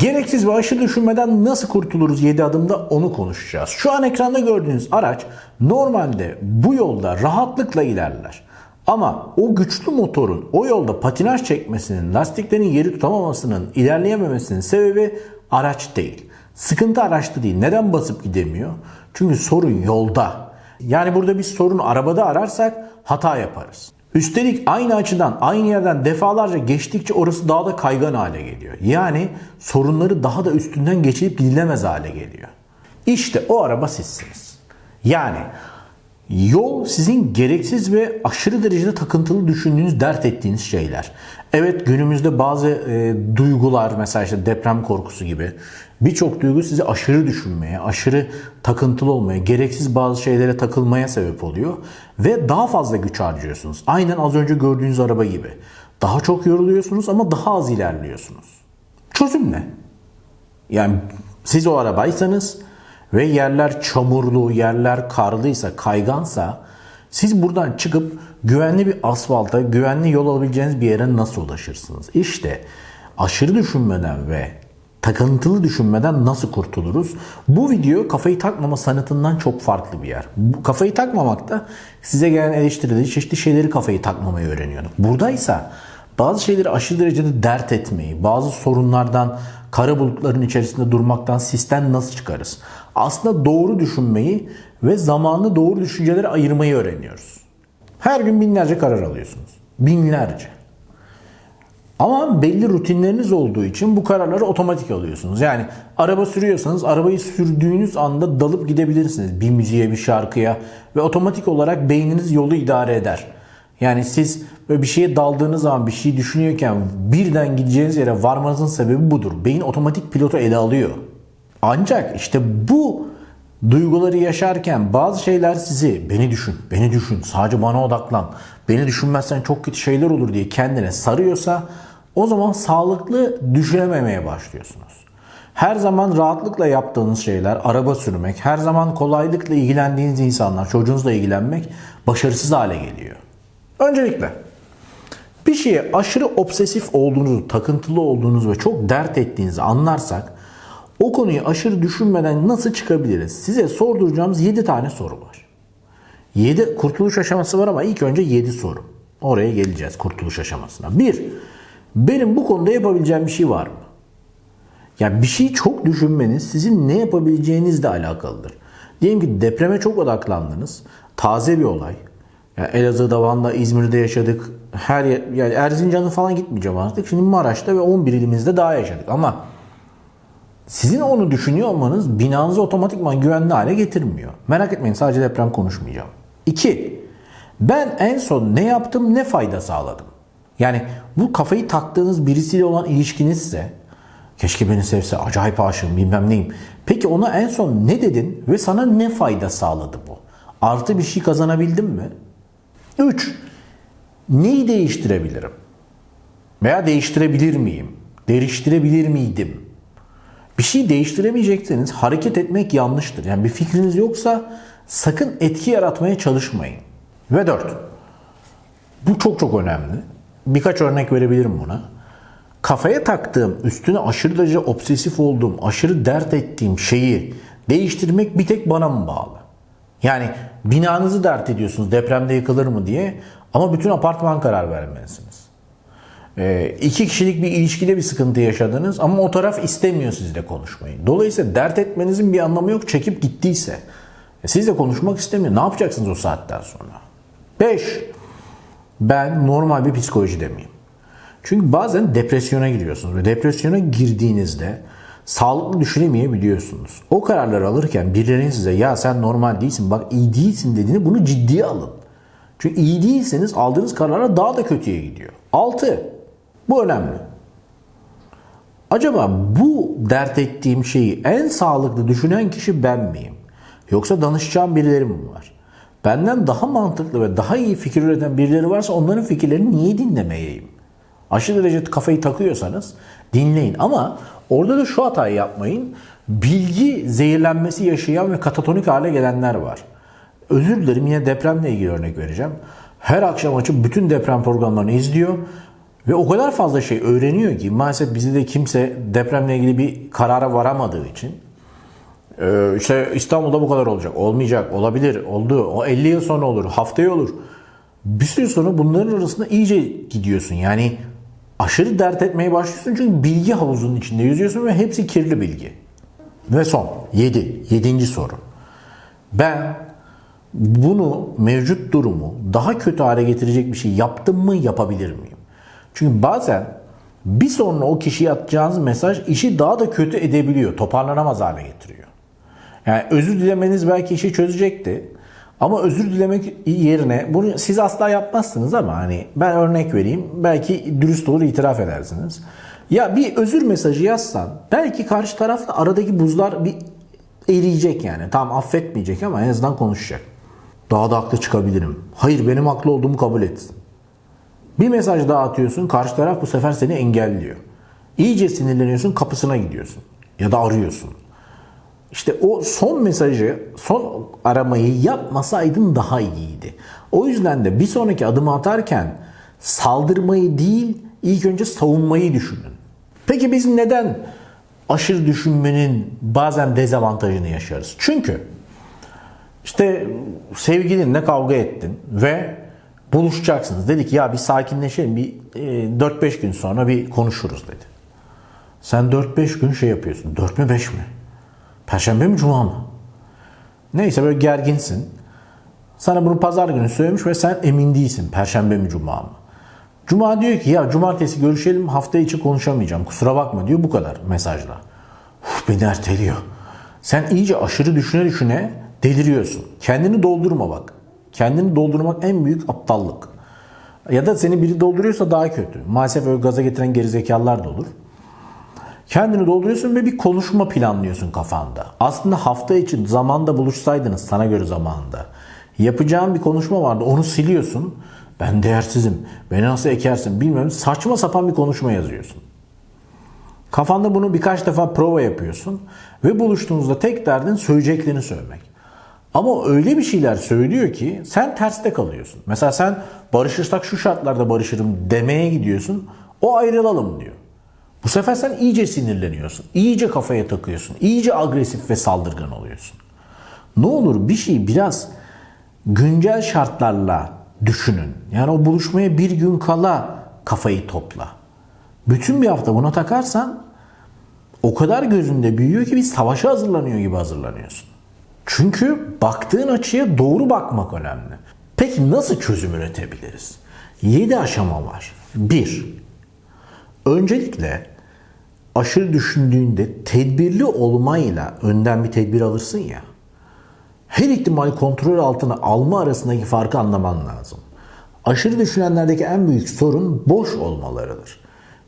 Gereksiz ve aşırı düşünmeden nasıl kurtuluruz 7 adımda onu konuşacağız. Şu an ekranda gördüğünüz araç normalde bu yolda rahatlıkla ilerler. Ama o güçlü motorun o yolda patinaj çekmesinin, lastiklerin yeri tutamamasının, ilerleyememesinin sebebi araç değil. Sıkıntı araçta değil. Neden basıp gidemiyor? Çünkü sorun yolda. Yani burada biz sorunu arabada ararsak hata yaparız. Üstelik aynı açıdan, aynı yerden defalarca geçtikçe orası daha da kaygan hale geliyor. Yani sorunları daha da üstünden geçilip gidilemez hale geliyor. İşte o araba sizsiniz. Yani Yol sizin gereksiz ve aşırı derecede takıntılı düşündüğünüz, dert ettiğiniz şeyler. Evet günümüzde bazı e, duygular mesela işte deprem korkusu gibi birçok duygu sizi aşırı düşünmeye, aşırı takıntılı olmaya, gereksiz bazı şeylere takılmaya sebep oluyor ve daha fazla güç harcıyorsunuz. Aynen az önce gördüğünüz araba gibi. Daha çok yoruluyorsunuz ama daha az ilerliyorsunuz. Çözüm ne? Yani siz o arabaysanız ve yerler çamurlu, yerler karlıysa, kaygansa siz buradan çıkıp güvenli bir asfalta, güvenli yol alabileceğiniz bir yere nasıl ulaşırsınız? İşte aşırı düşünmeden ve takıntılı düşünmeden nasıl kurtuluruz? Bu video kafayı takmama sanatından çok farklı bir yer. Bu kafayı takmamakta size gelen eleştirileri, çeşitli şeyleri kafayı takmamayı öğreniyorduk. Buradaysa bazı şeyleri aşırı derecede dert etmeyi, bazı sorunlardan kara bulutların içerisinde durmaktan sistem nasıl çıkarız? Aslında doğru düşünmeyi ve zamanlı doğru düşüncelere ayırmayı öğreniyoruz. Her gün binlerce karar alıyorsunuz. Binlerce. Ama belli rutinleriniz olduğu için bu kararları otomatik alıyorsunuz. Yani araba sürüyorsanız arabayı sürdüğünüz anda dalıp gidebilirsiniz. Bir müziğe, bir şarkıya ve otomatik olarak beyniniz yolu idare eder. Yani siz böyle bir şeye daldığınız zaman bir şey düşünüyorken birden gideceğiniz yere varmanızın sebebi budur. Beyin otomatik pilotu ele alıyor. Ancak işte bu duyguları yaşarken bazı şeyler sizi beni düşün, beni düşün, sadece bana odaklan, beni düşünmezsen çok kötü şeyler olur diye kendine sarıyorsa o zaman sağlıklı düşünememeye başlıyorsunuz. Her zaman rahatlıkla yaptığınız şeyler, araba sürmek, her zaman kolaylıkla ilgilendiğiniz insanlar, çocuğunuzla ilgilenmek başarısız hale geliyor. Öncelikle bir şeye aşırı obsesif olduğunuzu, takıntılı olduğunuzu ve çok dert ettiğinizi anlarsak o konuyu aşırı düşünmeden nasıl çıkabiliriz? Size sorduracağımız 7 tane soru var. 7 kurtuluş aşaması var ama ilk önce 7 soru. Oraya geleceğiz kurtuluş aşamasına. 1. Benim bu konuda yapabileceğim bir şey var mı? Yani bir şeyi çok düşünmeniz sizin ne yapabileceğinizle alakalıdır. Diyelim ki depreme çok odaklandınız. Taze bir olay. Yani Elazığ'da, Van'da, İzmir'de yaşadık. Her yer, yani Erzincan'a falan gitmeyeceğim artık. Şimdi Maraş'ta ve 11 ilimizde daha yaşadık. Ama sizin onu düşünüyor olmanız binanızı otomatikman güvenli hale getirmiyor. Merak etmeyin sadece deprem konuşmayacağım. 2. Ben en son ne yaptım ne fayda sağladım. Yani bu kafayı taktığınız birisiyle olan ilişkinizse keşke beni sevse acayip aşığım bilmem neyim. Peki ona en son ne dedin ve sana ne fayda sağladı bu? Artı bir şey kazanabildin mi? 3. Neyi değiştirebilirim? Veya değiştirebilir miyim? Değiştirebilir miydim? Bir şey değiştiremeyecekseniz hareket etmek yanlıştır. Yani bir fikriniz yoksa sakın etki yaratmaya çalışmayın. Ve 4. Bu çok çok önemli. Birkaç örnek verebilirim buna. Kafaya taktığım, üstüne aşırı derece obsesif olduğum, aşırı dert ettiğim şeyi değiştirmek bir tek bana mı bağlı? Yani binanızı dert ediyorsunuz depremde yıkılır mı diye ama bütün apartman karar vermelisiniz. Ee, iki kişilik bir ilişkide bir sıkıntı yaşadınız ama o taraf istemiyor sizle konuşmayı. Dolayısıyla dert etmenizin bir anlamı yok çekip gittiyse. E, sizle konuşmak istemiyor. Ne yapacaksınız o saatten sonra? 5. Ben normal bir psikolojide miyim? Çünkü bazen depresyona giriyorsunuz ve depresyona girdiğinizde sağlıklı düşünemeyebiliyorsunuz. O kararları alırken birilerinin size ya sen normal değilsin bak iyi değilsin dediğini bunu ciddiye alın. Çünkü iyi değilseniz aldığınız kararlar daha da kötüye gidiyor. 6. Bu önemli. Acaba bu dert ettiğim şeyi en sağlıklı düşünen kişi ben miyim? Yoksa danışacağım birileri mi var? Benden daha mantıklı ve daha iyi fikir üreten birileri varsa onların fikirlerini niye dinlemeyeyim? Aşırı derece kafayı takıyorsanız dinleyin ama orada da şu hatayı yapmayın. Bilgi zehirlenmesi yaşayan ve katatonik hale gelenler var. Özür dilerim yine depremle ilgili örnek vereceğim. Her akşam açıp bütün deprem programlarını izliyor. Ve o kadar fazla şey öğreniyor ki maalesef bizi de kimse depremle ilgili bir karara varamadığı için ee, işte İstanbul'da bu kadar olacak. Olmayacak. Olabilir. Oldu. O 50 yıl sonra olur. Haftaya olur. Bir süre sonra bunların arasında iyice gidiyorsun. Yani aşırı dert etmeye başlıyorsun çünkü bilgi havuzunun içinde yüzüyorsun ve hepsi kirli bilgi. Ve son 7. 7. soru. Ben bunu mevcut durumu daha kötü hale getirecek bir şey yaptım mı yapabilir miyim? Çünkü bazen bir sonra o kişiye atacağınız mesaj işi daha da kötü edebiliyor. Toparlanamaz hale getiriyor. Yani özür dilemeniz belki işi çözecekti. Ama özür dilemek yerine bunu siz asla yapmazsınız ama hani ben örnek vereyim. Belki dürüst olur itiraf edersiniz. Ya bir özür mesajı yazsan belki karşı tarafla aradaki buzlar bir eriyecek yani. Tam affetmeyecek ama en azından konuşacak. Daha da haklı çıkabilirim. Hayır benim haklı olduğumu kabul etsin. Bir mesaj daha atıyorsun karşı taraf bu sefer seni engelliyor. İyice sinirleniyorsun kapısına gidiyorsun. Ya da arıyorsun. İşte o son mesajı, son aramayı yapmasaydın daha iyiydi. O yüzden de bir sonraki adımı atarken saldırmayı değil, ilk önce savunmayı düşünün. Peki biz neden aşırı düşünmenin bazen dezavantajını yaşarız? Çünkü işte sevgilinle kavga ettin ve buluşacaksınız. Dedik ya bir sakinleşelim, bir e, 4-5 gün sonra bir konuşuruz dedi. Sen 4-5 gün şey yapıyorsun. 4 mü 5 mi? Perşembe mi cuma mı? Neyse böyle gerginsin. Sana bunu pazar günü söylemiş ve sen emin değilsin. Perşembe mi cuma mı? Cuma diyor ki ya cumartesi görüşelim hafta içi konuşamayacağım kusura bakma diyor bu kadar mesajla. Uf, beni erteliyor. Sen iyice aşırı düşüne düşüne deliriyorsun. Kendini doldurma bak. Kendini doldurmak en büyük aptallık. Ya da seni biri dolduruyorsa daha kötü. Maalesef öyle gaza getiren gerizekalılar da olur. Kendini dolduruyorsun ve bir konuşma planlıyorsun kafanda. Aslında hafta için zamanda buluşsaydınız sana göre zamanında. Yapacağın bir konuşma vardı onu siliyorsun. Ben değersizim. Beni nasıl ekersin bilmiyorum. Saçma sapan bir konuşma yazıyorsun. Kafanda bunu birkaç defa prova yapıyorsun. Ve buluştuğunuzda tek derdin söyleyeceklerini söylemek. Ama öyle bir şeyler söylüyor ki sen terste kalıyorsun. Mesela sen barışırsak şu şartlarda barışırım demeye gidiyorsun. O ayrılalım diyor. Bu sefer sen iyice sinirleniyorsun. iyice kafaya takıyorsun. iyice agresif ve saldırgan oluyorsun. Ne olur bir şey biraz güncel şartlarla düşünün. Yani o buluşmaya bir gün kala kafayı topla. Bütün bir hafta buna takarsan o kadar gözünde büyüyor ki bir savaşa hazırlanıyor gibi hazırlanıyorsun. Çünkü baktığın açıya doğru bakmak önemli. Peki nasıl çözüm üretebiliriz? 7 aşama var. 1. Öncelikle aşırı düşündüğünde tedbirli olmayla önden bir tedbir alırsın ya. Her ihtimali kontrol altına alma arasındaki farkı anlaman lazım. Aşırı düşünenlerdeki en büyük sorun boş olmalarıdır.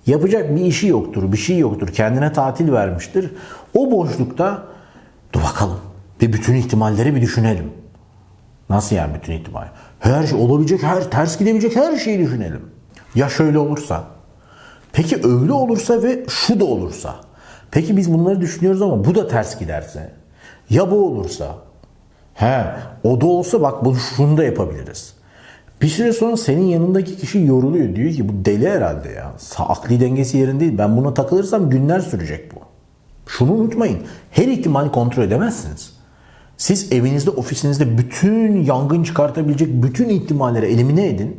Yapacak bir işi yoktur, bir şey yoktur. Kendine tatil vermiştir. O boşlukta dur bakalım bir bütün ihtimalleri bir düşünelim. Nasıl yani bütün ihtimal? Her şey olabilecek, her ters gidebilecek her şeyi düşünelim. Ya şöyle olursa? Peki öyle olursa ve şu da olursa? Peki biz bunları düşünüyoruz ama bu da ters giderse? Ya bu olursa? He, o da olsa bak bunu şunu da yapabiliriz. Bir süre sonra senin yanındaki kişi yoruluyor. Diyor ki bu deli herhalde ya. Akli dengesi yerinde değil. Ben buna takılırsam günler sürecek bu. Şunu unutmayın. Her ihtimali kontrol edemezsiniz. Siz evinizde, ofisinizde bütün yangın çıkartabilecek bütün ihtimalleri elimine edin.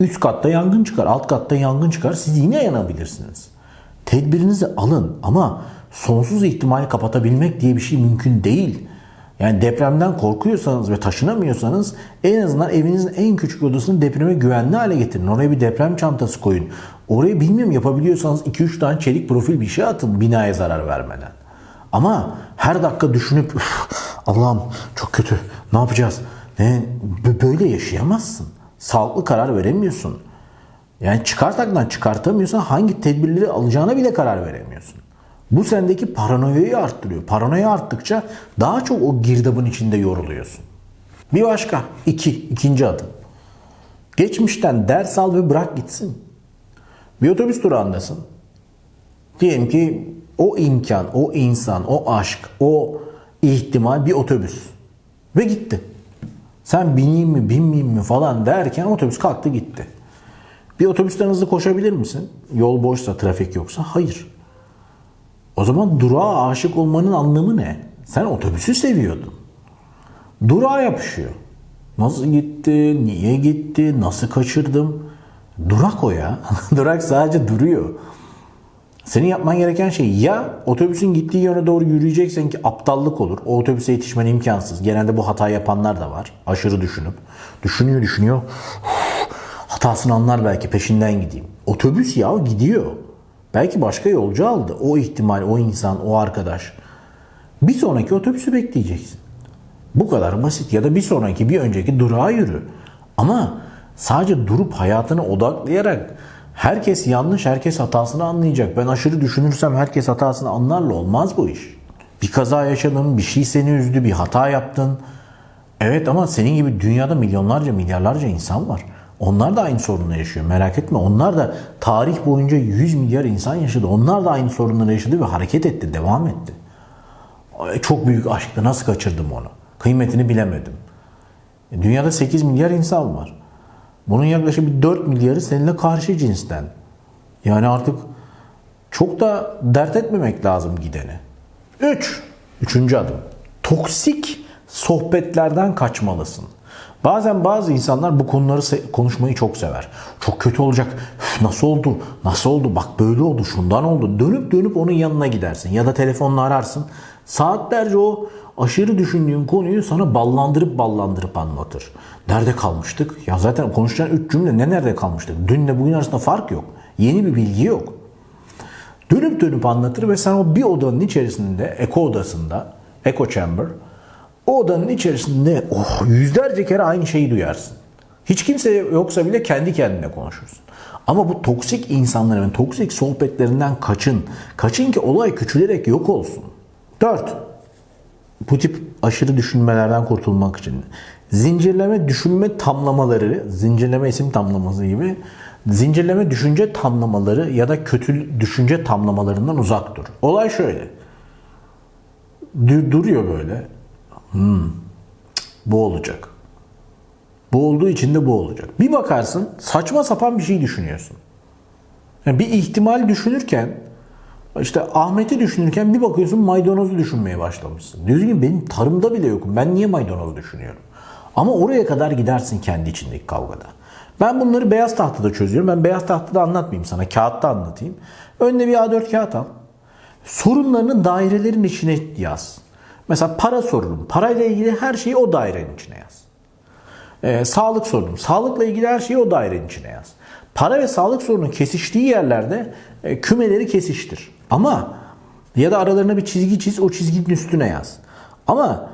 Üst katta yangın çıkar, alt katta yangın çıkar. Siz yine yanabilirsiniz. Tedbirinizi alın ama sonsuz ihtimali kapatabilmek diye bir şey mümkün değil. Yani depremden korkuyorsanız ve taşınamıyorsanız en azından evinizin en küçük odasını depreme güvenli hale getirin. Oraya bir deprem çantası koyun. Oraya bilmiyorum yapabiliyorsanız 2-3 tane çelik profil bir şey atın binaya zarar vermeden. Ama her dakika düşünüp Allah'ım çok kötü ne yapacağız? Ne? Böyle yaşayamazsın. Sağlıklı karar veremiyorsun. Yani çıkartaktan çıkartamıyorsan hangi tedbirleri alacağına bile karar veremiyorsun. Bu sendeki paranoyayı arttırıyor. Paranoya arttıkça daha çok o girdabın içinde yoruluyorsun. Bir başka. iki, ikinci adım. Geçmişten ders al ve bırak gitsin. Bir otobüs durağındasın. Diyelim ki o imkan, o insan, o aşk, o ihtimal bir otobüs. Ve gitti. Sen bineyim mi binmeyeyim mi falan derken otobüs kalktı gitti. Bir otobüsten hızlı koşabilir misin? Yol boşsa, trafik yoksa hayır. O zaman durağa aşık olmanın anlamı ne? Sen otobüsü seviyordun. Durağa yapışıyor. Nasıl gitti, niye gitti, nasıl kaçırdım? Durak o ya. Durak sadece duruyor. Senin yapman gereken şey ya otobüsün gittiği yöne doğru yürüyeceksen ki aptallık olur. O otobüse yetişmen imkansız. Genelde bu hata yapanlar da var. Aşırı düşünüp. Düşünüyor düşünüyor. Hatasını anlar belki peşinden gideyim. Otobüs ya gidiyor. Belki başka yolcu aldı. O ihtimal, o insan, o arkadaş. Bir sonraki otobüsü bekleyeceksin. Bu kadar basit ya da bir sonraki bir önceki durağa yürü. Ama sadece durup hayatını odaklayarak herkes yanlış, herkes hatasını anlayacak. Ben aşırı düşünürsem herkes hatasını anlarla olmaz bu iş. Bir kaza yaşadın, bir şey seni üzdü, bir hata yaptın. Evet ama senin gibi dünyada milyonlarca, milyarlarca insan var. Onlar da aynı sorunları yaşıyor. Merak etme. Onlar da tarih boyunca 100 milyar insan yaşadı. Onlar da aynı sorunları yaşadı ve hareket etti, devam etti. Çok büyük aşktı. Nasıl kaçırdım onu? Kıymetini bilemedim. E, Dünyada 8 milyar insan var. Bunun yaklaşık bir 4 milyarı seninle karşı cinsten. Yani artık çok da dert etmemek lazım gideni. 3. Üçüncü adım. Toksik sohbetlerden kaçmalısın. Bazen bazı insanlar bu konuları konuşmayı çok sever. Çok kötü olacak. Üf, nasıl oldu? Nasıl oldu? Bak böyle oldu. Şundan oldu. Dönüp dönüp onun yanına gidersin. Ya da telefonla ararsın. Saatlerce o aşırı düşündüğün konuyu sana ballandırıp ballandırıp anlatır. Nerede kalmıştık? Ya zaten konuşacağın üç cümle ne nerede kalmıştık? Dünle bugün arasında fark yok. Yeni bir bilgi yok. Dönüp dönüp anlatır ve sen o bir odanın içerisinde, eko odasında, echo chamber, o odanın içerisinde oh, yüzlerce kere aynı şeyi duyarsın. Hiç kimse yoksa bile kendi kendine konuşursun. Ama bu toksik insanların, toksik sohbetlerinden kaçın. Kaçın ki olay küçülerek yok olsun. 4. Bu tip aşırı düşünmelerden kurtulmak için zincirleme düşünme tamlamaları, zincirleme isim tamlaması gibi zincirleme düşünce tamlamaları ya da kötü düşünce tamlamalarından uzak dur. Olay şöyle. Du- duruyor böyle. Hmm, bu olacak. Bu olduğu için de bu olacak. Bir bakarsın saçma sapan bir şey düşünüyorsun. Yani bir ihtimal düşünürken işte Ahmet'i düşünürken bir bakıyorsun maydanozu düşünmeye başlamışsın. Diyorsun ki benim tarımda bile yokum. Ben niye maydanoz düşünüyorum? Ama oraya kadar gidersin kendi içindeki kavgada. Ben bunları beyaz tahtada çözüyorum. Ben beyaz tahtada anlatmayayım sana. Kağıtta anlatayım. Önüne bir A4 kağıt al. Sorunlarını dairelerin içine yaz. Mesela para sorunum. Parayla ilgili her şeyi o dairenin içine yaz. Ee, sağlık sorunu. Sağlıkla ilgili her şeyi o dairenin içine yaz. Para ve sağlık sorunun kesiştiği yerlerde e, kümeleri kesiştir. Ama ya da aralarına bir çizgi çiz, o çizginin üstüne yaz. Ama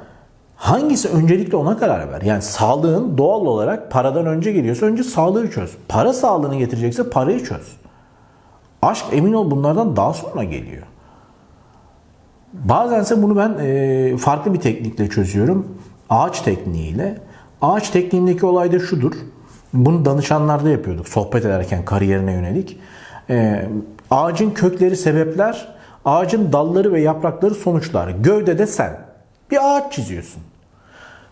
hangisi öncelikle ona karar ver. Yani sağlığın doğal olarak paradan önce geliyorsa önce sağlığı çöz. Para sağlığını getirecekse parayı çöz. Aşk emin ol bunlardan daha sonra geliyor. Bazense bunu ben e, farklı bir teknikle çözüyorum. Ağaç tekniğiyle. Ağaç tekniğindeki olay da şudur. Bunu danışanlarda yapıyorduk sohbet ederken kariyerine yönelik. E, ağacın kökleri sebepler, ağacın dalları ve yaprakları sonuçlar. Gövdede sen. Bir ağaç çiziyorsun.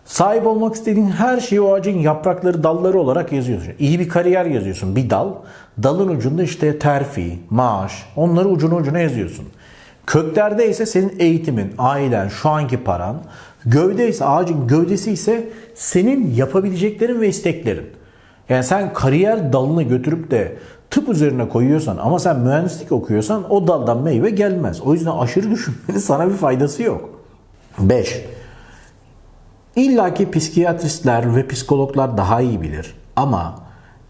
Sahip olmak istediğin her şeyi o ağacın yaprakları, dalları olarak yazıyorsun. İyi bir kariyer yazıyorsun. Bir dal. Dalın ucunda işte terfi, maaş, onları ucuna ucuna yazıyorsun. Köklerde ise senin eğitimin, ailen, şu anki paran. Gövde ise ağacın gövdesi ise senin yapabileceklerin ve isteklerin. Yani sen kariyer dalını götürüp de tıp üzerine koyuyorsan ama sen mühendislik okuyorsan o daldan meyve gelmez. O yüzden aşırı düşünmenin sana bir faydası yok. 5. İlla ki psikiyatristler ve psikologlar daha iyi bilir ama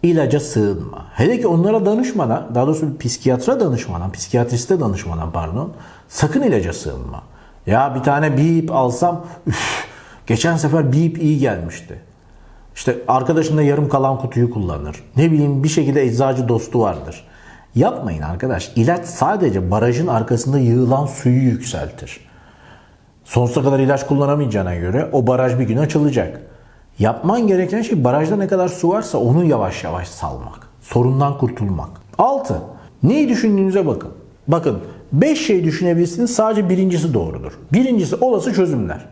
ilaca sığınma. Hele ki onlara danışmadan, daha doğrusu bir psikiyatra danışmadan, psikiyatriste danışmadan pardon, sakın ilaca sığınma. Ya bir tane bip alsam, üf, geçen sefer bip iyi gelmişti. İşte arkadaşın da yarım kalan kutuyu kullanır. Ne bileyim bir şekilde eczacı dostu vardır. Yapmayın arkadaş. İlaç sadece barajın arkasında yığılan suyu yükseltir. Sonsuza kadar ilaç kullanamayacağına göre o baraj bir gün açılacak. Yapman gereken şey barajda ne kadar su varsa onu yavaş yavaş salmak. Sorundan kurtulmak. 6. Neyi düşündüğünüze bakın. Bakın 5 şey düşünebilirsiniz sadece birincisi doğrudur. Birincisi olası çözümler.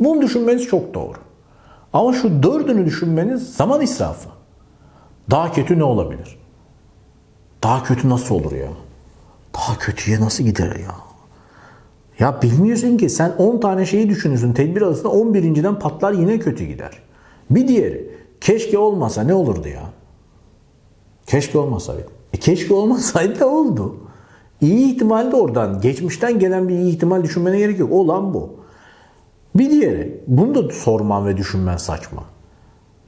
Bunu düşünmeniz çok doğru. Ama şu dördünü düşünmeniz zaman israfı. Daha kötü ne olabilir? Daha kötü nasıl olur ya? Daha kötüye nasıl gider ya? Ya bilmiyorsun ki sen 10 tane şeyi düşünürsün. Tedbir arasında 11.den patlar yine kötü gider. Bir diğeri keşke olmasa ne olurdu ya? Keşke olmasaydı. E keşke olmasaydı da oldu. İyi ihtimal de oradan. Geçmişten gelen bir iyi ihtimal düşünmene gerek yok. Olan bu. Bir diğeri. Bunu da sorman ve düşünmen saçma.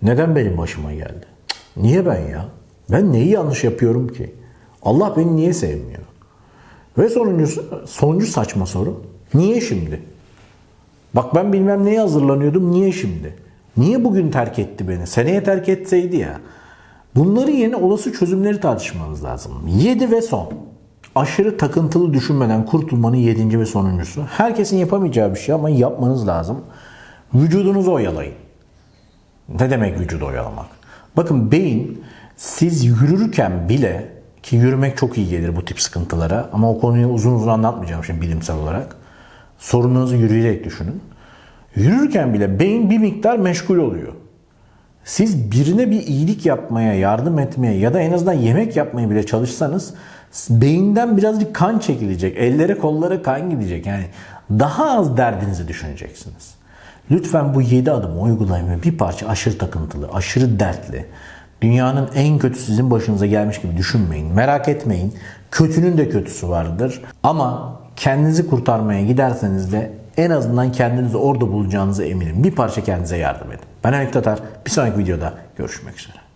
Neden benim başıma geldi? Niye ben ya? Ben neyi yanlış yapıyorum ki? Allah beni niye sevmiyor? Ve sonuncusu, sonuncu saçma soru. Niye şimdi? Bak ben bilmem neye hazırlanıyordum. Niye şimdi? Niye bugün terk etti beni? Seneye terk etseydi ya. Bunların yerine olası çözümleri tartışmanız lazım. 7 ve son. Aşırı takıntılı düşünmeden kurtulmanın yedinci ve sonuncusu. Herkesin yapamayacağı bir şey ama yapmanız lazım. Vücudunuzu oyalayın. Ne demek vücudu oyalamak? Bakın beyin siz yürürken bile ki yürümek çok iyi gelir bu tip sıkıntılara ama o konuyu uzun uzun anlatmayacağım şimdi bilimsel olarak. Sorununuzu yürüyerek düşünün. Yürürken bile beyin bir miktar meşgul oluyor. Siz birine bir iyilik yapmaya, yardım etmeye ya da en azından yemek yapmaya bile çalışsanız beyinden birazcık kan çekilecek. Ellere kollara kan gidecek. Yani daha az derdinizi düşüneceksiniz. Lütfen bu 7 adımı uygulayın ve bir parça aşırı takıntılı, aşırı dertli, dünyanın en kötü sizin başınıza gelmiş gibi düşünmeyin. Merak etmeyin. Kötünün de kötüsü vardır. Ama kendinizi kurtarmaya giderseniz de en azından kendinizi orada bulacağınıza eminim. Bir parça kendinize yardım edin. Ben Haluk Tatar. Bir sonraki videoda görüşmek üzere.